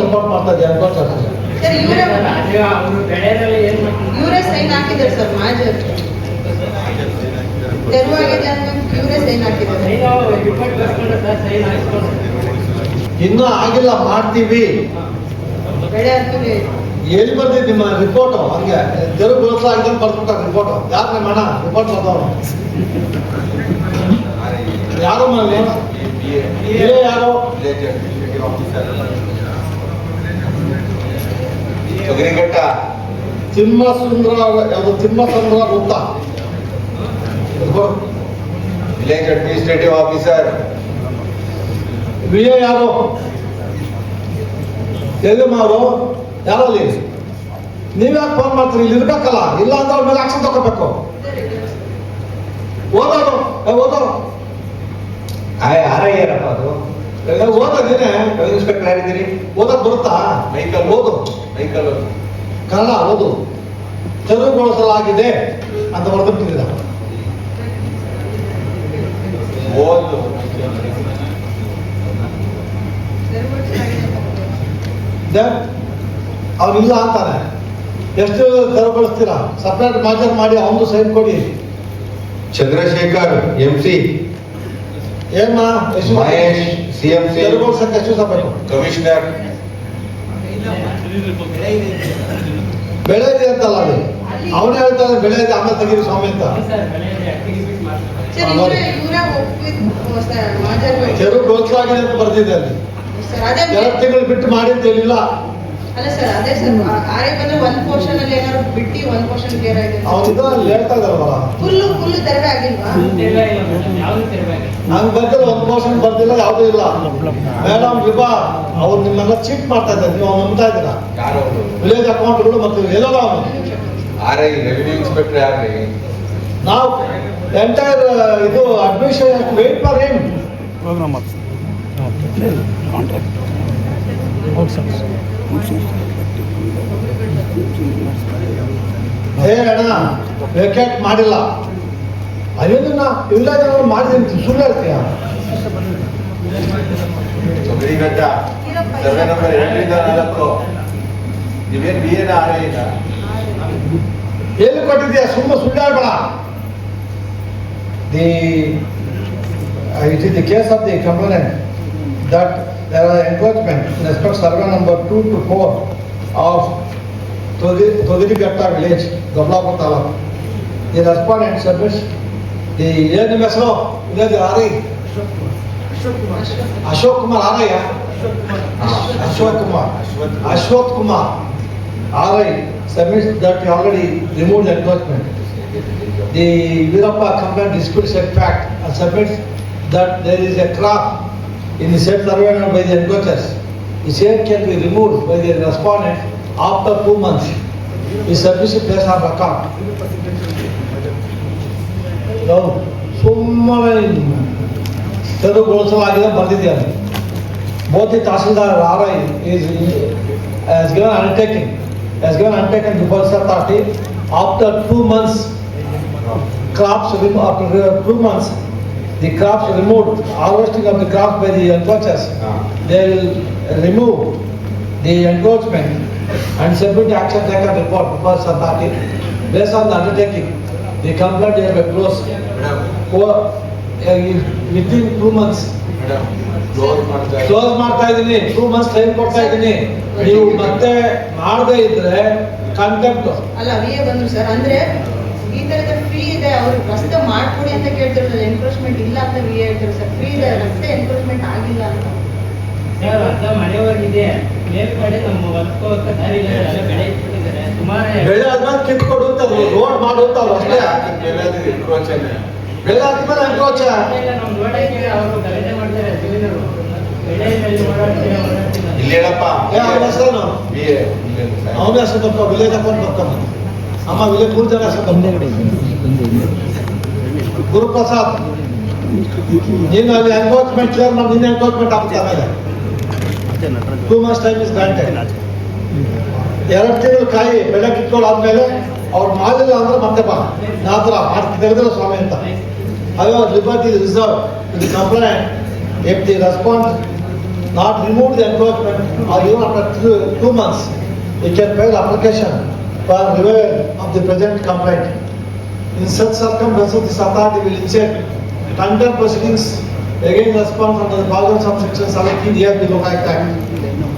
Support ಮಾಡ್ತಾ ಅನ್ಕೋತ sir ಇವರೇ ಸೈನ್ ಹಾಕಿದ್ದಾರೆ ಸರ್ ಮಾಜರ್ ತೆರವಾಗಿದೆ ಅಂತ ಇವರೇ ಸೈನ್ ಹಾಕಿದ್ದಾರೆ. ಇನ್ನೂ ಆಗಿಲ್ಲ ಮಾಡ್ತೀವಿ. ಬೆಳೆ ಆದ್ಮೇಲೆ ಎಲ್ಲಿ ಬರ್ದಿದ್ದು ನಿಮ್ಮ ರಿಪೋರ್ಟು ಹಂಗೆ ತೆರು ಗೊಳಿಸಲಾಗಿದೆ ಅಂತ ಬರ್ದ್ಬಿಟ್ಟ ರಿಪೋರ್ಟು ಯಾರು ನಿಮ್ಮ ಅಣ್ಣ ರಿಪೋರ್ಟ್ ಬರ್ದವ್ರು ಯಾರು ಮಾಡಿ ಇಲ್ಲೇ ಯಾರು ತೊಗರಿಘಟ್ಟ ತಿಮ್ಮಸುಂದ್ರ ಯಾವುದು Thimmasandra Gupta village administrative officer V A ಯಾರು ಎಲ್ಲಿಮ್ಮ ಅವರು ಯಾರಲ್ಲಿ? ನೀವ್ಯಾಕೆ ಫೋನ್ ಮಾಡ್ತೀರಿ ಇಲ್ಲಿ ಇರ್ಬೇಕಲ್ಲ? ಇಲ್ಲ ಅಂತ ಅವ್ರ ಮೇಲೆ ಆಕ್ಷನ್ ತಗೋಬೇಕು ಓದೋದು ಓದೋರು ಓದೋದು. ಯಾರಯ್ಯರಪ್ಪ ಅದು? ಓದೋದೇನೆ ಇನ್ಸ್ಪೆಕ್ಟರ್ ಯಾರಿದ್ದೀರಿ ಓದಕ್ ಬರುತ್ತಾ? ಮೈಕಲ್ ಓದು. ಮೈಕಲ್ ಕನ್ನಡ ಓದು. ತೆರವುಗೊಳಿಸಲಾಗಿದೆ ಅಂತ ಬರೆದಿಟ್ಟಿದ್ದೀರ ಓದು. ಅವನಿಲ್ಲ ಅಂತಾರೆ. ಎಷ್ಟು ತೆರವುಗೊಳಿಸ್ತೀರಾ ಸಪ್ರೇಟ್ ಮಾಜರ್ ಮಾಡಿ ಅವನು ಸೈನ್ ಕೊಡಿ. ಚಂದ್ರಶೇಖರ್ ಎಂ ಸಿ ಏಮ್ಮ ಎಷ್ಟು ಮಹೇಶ್ ಸಿ ಎಂ ಸಿ ತೆರವುಗೊಳಿಸಕ್ಕೆ ಎಷ್ಟು ಬೇಕು ಕಮಿಷನರ್. ಬೆಳೆ ಇದೆ ಅಂತಲ್ಲ ಅಲ್ಲಿ ಅವನು ಹೇಳ್ತಾನೆ ಬೆಳೆ ಇದೆ ಆಮೇಲೆ ತೆಗೀರಿ ಸ್ವಾಮಿ ಅಂತ. ಮಾಜರ್ ತೆರವುಗೊಳಿಸಲಾಗಿದೆ ಅಂತ ಬರ್ತಿದೆ ಅಲ್ಲಿ. ಸರ್ ಅದೇ ಎರಡು ತಿಂಗಳು ಬಿಟ್ಟು ಮಾಡಿ ಅಂತ ಹೇಳಿಲ್ಲ. ಅಲ್ಲ ಸರ್ ಅದೇ ಸರ್ ಆರೇ ಬಂದ್ರೆ ಒಂದ್ ಪೋರ್ಷನ್ ಅಲ್ಲಿ ಏನಾದ್ರು ಬಿಟ್ಟು ಒಂದ್ ಪೋರ್ಷನ್ ಬೇರೆ ಆಗಿದೆ ಅವತ್ತು ಅಲ್ಲಿ ಹೇಳ್ತಾ ಇದಾರಲ್ಲ ಫುಲ್ಲು ಫುಲ್ ತೆರವೆ ಆಗಿಲ್ವಾ? ತಿರ್ಗಾ ಇಲ್ಲ ಮೇಡಮ್ ಯಾವ್ದು ತಿರ್ಬೇಕು ನಂಗೆ ಬರ್ದಿಲ್ಲ ಒಂದು ಪೋರ್ಷನ್ ಬರ್ದಿಲ್ಲ ಯಾವುದೂ ಇಲ್ಲ. ಮೇಡಮ್ ವಿಭಾ ಅವ್ರು ನಿಮ್ಮೆಲ್ಲ ಚೀಟ್ ಮಾಡ್ತಾ ಇದ್ದಾರೆ ನೀವು ನಂಬ್ತಾ ಇದ್ದೀರಾ? ಯಾರು ವಿಲೇಜ್ ಅಕೌಂಟ್ಗಳು ಮತ್ತು ಎಲ್ಲೋ ಅವನು. ಆರ್ ಐ ರೆವಿನ್ಯೂ ಇನ್ಸ್ಪೆಕ್ಟರ್ ಯಾರ್ರಿ? ನಾವು ಎಂಟೈರ್ ಇದು admission wait for him. Programme ಅದು ಏ ಅಣ್ಣ ವೆಕೇಟ್ ಮಾಡಿಲ್ಲ. ಅದೇನ ವಿಲೇಜ್ ಮಾಡಿದ್ದೀನಿ ಸುಳ್ಳು ಹೇಳ್ತೀಯ? ಸರ್ವೆ ನಂಬರ್ ಎರಡರಿಂದ ನಾಲ್ಕು. ನೀವೇನ್ ಬಿ ಎನ್ ಆರ್ ಐ ಎಲ್ಲಿ ಕೊಟ್ಟಿದ್ಯಾ ಸುಮ್ಮ ಸುಳ್ಳು the it is the case of the complaint that There are encroachment respect survey number two two four of Togari Togarighatta village Gablapura taluk the respondent service the ಏನು ನಿಮ್ಮ ಹೆಸರು village R I Ashok Kumar R I Ashwath Kumar Ashwath Kumar RI submits that he already removed the encroachment. The Virappa complaint disputes a fact and submits that there is a crop in the said survey number by the encroachers. The same can be removed by the respondent after two months. The service is placed on record. ನಾವು ಸುಮ್ಮನೆ ತೆರವುಗೊಳಿಸಲಾಗಿದೆ ಬರೆದಿದ್ದೇನೆ both the Tahsildar RI is, has given undertaking, has given undertaking to Police Authority after two months, crops, remo- after uh, two months, the crops removed, harvesting of the crops by the encroachers, they will remove the encroachment and submit the action taken report to the Authority. Based on the undertaking, the complaint will be closed. Or, uh, within two months, madam close ಮಾಡ್ತಾ close ಮಾಡ್ತಾ ಇದೀನಿ two months time ಕೊಡ್ತಾ ಇದೀನಿ ನೀವು ಮತ್ತೆ ಮಾಡದೇ ಇದ್ರೆ contempt ಅಲ್ಲ ಬಂದ್ರು ಸರ್ ಅಂದ್ರೆ ಈ ತರದ ಫ್ರೀ ಇದೆ ಅವ್ರು ರಸ್ತೆ ಮಾಡ್ಕೊಡಿ ಅಂತ ಕೇಳ್ತಿರೋದು ಎನ್ಕ್ರೋಚ್ಮೆಂಟ್ ಇಲ್ಲ ಅಂತ ನೀವು ಹೇಳ್ತಾರೆ ಸರ್. ಫ್ರೀ ಇದೆ ರಸ್ತೆ ಎನ್ಕ್ರೋಚ್ಮೆಂಟ್ ಆಗಿಲ್ಲ ಅಂತ. ಸರ್ ಅರ್ಧ ಮಳೆ ಹೋಗಿದೆ ಮೇಲ್ಗಡೆ ನಮ್ಮ ವರ್ಕ್ ದಾರಿ ಇಲ್ಲ ಅಲ್ಲ ಬೆಳೆ ಇಟ್ಬಿಟ್ಟಿದ್ದಾರೆ ಸುಮಾರು ಬೆಳೆ ಆದ್ಮೇಲೆ ಕಿತ್ಕೊಡು ಅಂತ ರೋಡ್ ಮಾಡು ಅಂತ ಅವ್ರು ಅಷ್ಟೇ. ಬೆಳೆ ಆದ್ಮೇಲೆ ಅನ್ಕೋಚ ನಮ್ಮ ನೋಡಕ್ಕೆ ಅವರು ಗಲಾಟೆ ಮಾಡ್ತಾರೆ ಜಮೀನರು ಬೆಳೆ ಮೇಲೆ ಓಡಾಡ್ತಾರೆ ಓಡಾಡ್ತಿಲ್ಲ ಇಲ್ಲಿ ಹೇಳಪ್ಪ. ಏ ಅವನ ಹೆಸರು ಬಿ ಎ ಅವನ ಹೆಸರು ಅಮ್ಮ ವಿಜಯ ಮೂರು ಜನ ಗುರುಪ್ರಸಾದ್, ನೀನು ಅಲ್ಲಿ ಎನ್ಕ್ರೋಚ್ಮೆಂಟ್ ಕ್ಲಿಯರ್ ಮಾಡಿ ನಿನ್ನ ಎನ್ಕ್ರೋಚ್ಮೆಂಟ್ ಆಗ್ತಾ ಆಮೇಲೆ. Two months time is granted ಎರಡು ತಿಂಗಳು ಕಾಯಿ ಬೆಳೆ ಇಟ್ಕೊಳ್ಳಾದ್ಮೇಲೆ ಅವ್ರು ಮಾಡಿಲ್ಲ ಅಂದ್ರೆ ಮತ್ತೆ ಬಾ. ನಾ ಹತ್ರ ಮಾಡ್ತಿ ತೆಗೆದಿಲ್ಲ ಸ್ವಾಮಿ ಅಂತ. ಅಯ್ಯೋ liberty reserve is complaint if the response not remove the encroachment or even two months you can application were aware of the present complaint. In such circumstances, the authority will initiate tender proceedings against response under the Bhagavan subsection 17 year below Act.